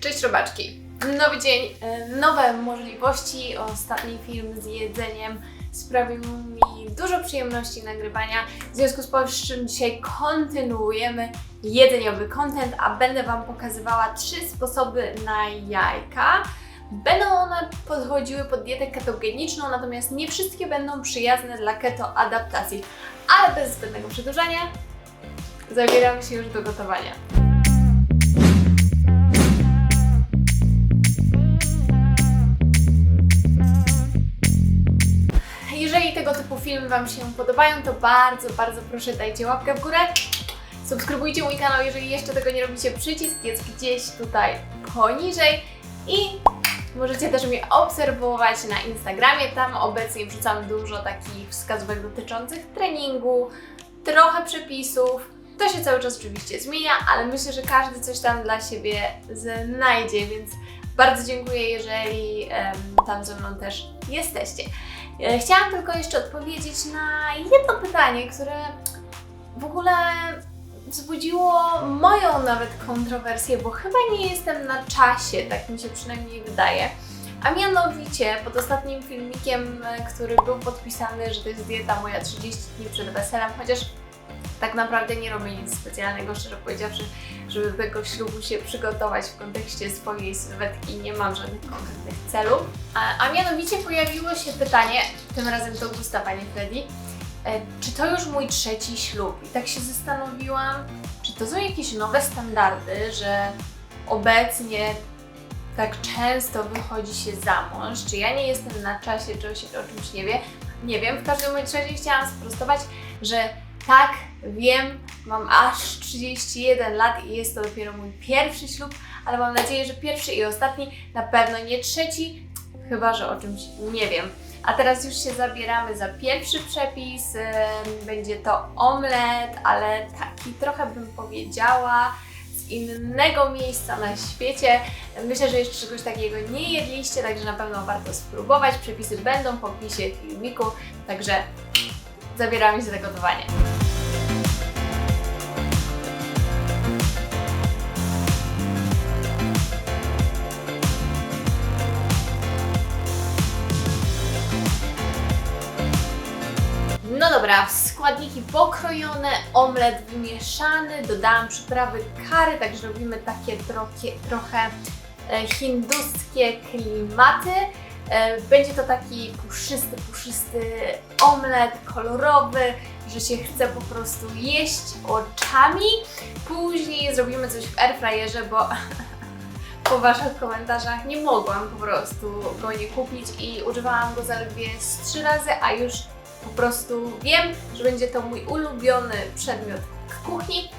Cześć robaczki! Nowy dzień, e, nowe możliwości. Ostatni film z jedzeniem sprawił mi dużo przyjemności nagrywania. W związku z powyższym dzisiaj kontynuujemy jedzeniowy content, a będę Wam pokazywała trzy sposoby na jajka. Będą one podchodziły pod dietę ketogeniczną, natomiast nie wszystkie będą przyjazne dla keto adaptacji. Ale bez zbędnego przedłużania, zabieramy się już do gotowania. Typu filmy Wam się podobają, to bardzo, bardzo proszę dajcie łapkę w górę. Subskrybujcie mój kanał, jeżeli jeszcze tego nie robicie. Przycisk jest gdzieś tutaj poniżej. I możecie też mnie obserwować na Instagramie. Tam obecnie wrzucam dużo takich wskazówek dotyczących treningu, trochę przepisów. To się cały czas oczywiście zmienia, ale myślę, że każdy coś tam dla siebie znajdzie, więc bardzo dziękuję, jeżeli em, tam ze mną też jesteście. E, Chciałam tylko jeszcze odpowiedzieć na jedno pytanie, które w ogóle wzbudziło moją nawet kontrowersję, bo chyba nie jestem na czasie, tak mi się przynajmniej wydaje. A mianowicie pod ostatnim filmikiem, e, który był podpisany, że to jest dieta moja 30 dni przed weselem, chociaż tak naprawdę nie robię nic specjalnego, szczerze powiedziawszy, żeby do tego ślubu się przygotować w kontekście swojej sylwetki, nie mam żadnych konkretnych celów. A, a mianowicie pojawiło się pytanie, tym razem do Gusta, Panie Freddy, e, czy to już mój trzeci ślub? I tak się zastanowiłam, czy to są jakieś nowe standardy, że obecnie tak często wychodzi się za mąż, czy ja nie jestem na czasie, czy o, o czymś nie wie, nie wiem. W każdym razie chciałam sprostować, że tak, wiem, mam aż 31 lat i jest to dopiero mój pierwszy ślub, ale mam nadzieję, że pierwszy i ostatni, na pewno nie trzeci, chyba że o czymś nie wiem. A teraz już się zabieramy za pierwszy przepis. Będzie to omlet, ale taki trochę bym powiedziała z innego miejsca na świecie. Myślę, że jeszcze czegoś takiego nie jedliście, także na pewno warto spróbować. Przepisy będą w opisie filmiku, także zabieramy się za gotowanie. Pokrojone, omlet wymieszany, dodałam przyprawy kary, także robimy takie trochę, trochę e, hinduskie klimaty. E, Będzie to taki puszysty, puszysty omlet, kolorowy, że się chce po prostu jeść oczami. Później zrobimy coś w airfryerze, bo po Waszych komentarzach nie mogłam po prostu go nie kupić i używałam go zaledwie z trzy razy, a już po prostu wiem, że będzie to mój ulubiony przedmiot w kuchni.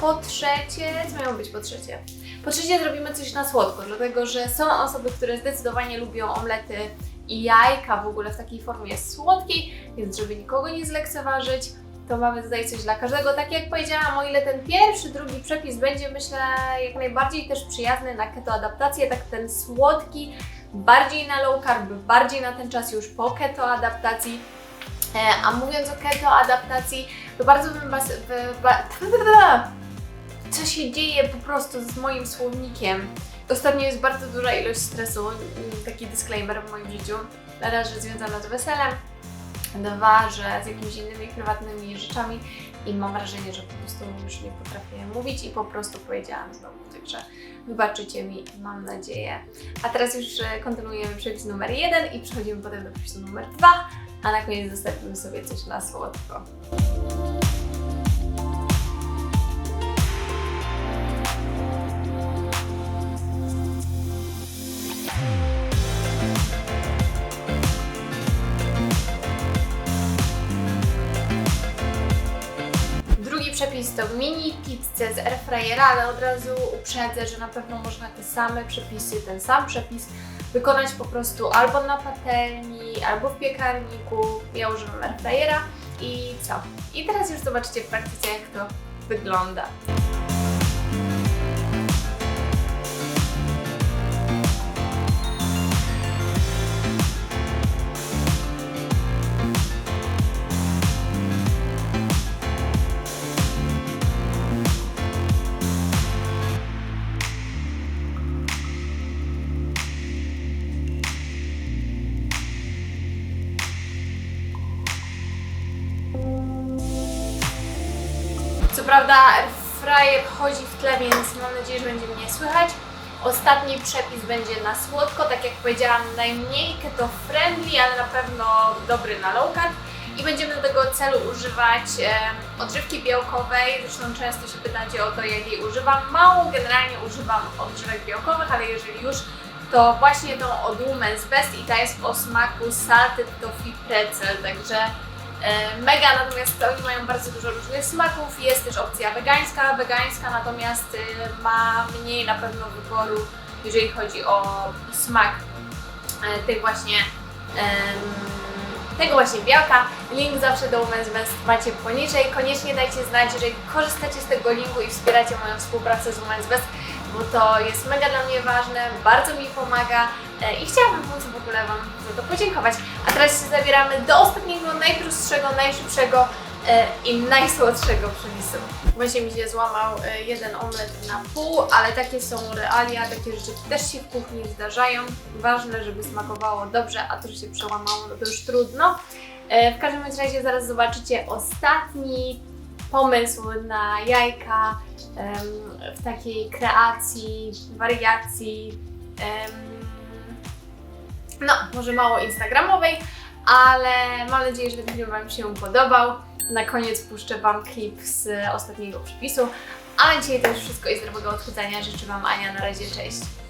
Po trzecie, co miało być po trzecie? Po trzecie zrobimy coś na słodko, dlatego że są osoby, które zdecydowanie lubią omlety i jajka w ogóle w takiej formie słodkiej, więc żeby nikogo nie zlekceważyć, to mamy tutaj coś dla każdego. Tak jak powiedziałam, o ile ten pierwszy, drugi przepis będzie myślę jak najbardziej też przyjazny na keto adaptację, tak ten słodki bardziej na low carb, bardziej na ten czas już po keto adaptacji. E, a mówiąc o keto adaptacji, to bardzo bym Was... Co się dzieje po prostu z moim słownikiem? Ostatnio jest bardzo duża ilość stresu, taki disclaimer w moim życiu. Raz, że związana z weselem, dwa, że z jakimiś innymi prywatnymi rzeczami i mam wrażenie, że po prostu już nie potrafię mówić i po prostu powiedziałam znowu, także wybaczycie mi, mam nadzieję. A teraz już e, kontynuujemy przepis numer jeden i przechodzimy potem do przepisu numer dwa, a na koniec zostawimy sobie coś na słodko. Przepis to mini pizzę z airfryera, ale od razu uprzedzę, że na pewno można te same przepisy, ten sam przepis wykonać po prostu albo na patelni, albo w piekarniku. Ja używam airfryera i co? I teraz już zobaczycie w praktyce, jak to wygląda. Prawda fryer chodzi w tle, więc mam nadzieję, że będzie mnie słychać. Ostatni przepis będzie na słodko, tak jak powiedziałam, najmniej keto friendly, ale na pewno dobry na low carb. I będziemy do tego celu używać e, odżywki białkowej. Zresztą często się pytacie o to, jak jej używam. Mało generalnie używam odżywek białkowych, ale jeżeli już, to właśnie tą od Women's Best i ta jest o smaku salted toffee pretzel, także mega, natomiast oni mają bardzo dużo różnych smaków. Jest też opcja wegańska, wegańska natomiast e, ma mniej na pewno wyboru, jeżeli chodzi o smak e, tych właśnie tego właśnie białka. Link zawsze do Women's Best macie poniżej. Koniecznie dajcie znać, jeżeli korzystacie z tego linku i wspieracie moją współpracę z Women's Best, bo to jest mega dla mnie ważne, bardzo mi pomaga e, i chciałabym móc w ogóle Wam za to podziękować. Teraz się zabieramy do ostatniego, najprostszego, najszybszego e, i najsłodszego przepisu. Właśnie mi się złamał e, jeden omlet na pół, ale takie są realia, takie rzeczy też się w kuchni zdarzają. Ważne, żeby smakowało dobrze, a to, że się przełamało, no to już trudno. E, W każdym razie zaraz zobaczycie ostatni pomysł na jajka w takiej kreacji, wariacji. No, może mało instagramowej, ale mam nadzieję, że ten film Wam się podobał. Na koniec puszczę Wam klip z ostatniego przepisu. A dzisiaj to już wszystko i zdrowego odchudzania. Życzę Wam Ania. Na razie, cześć.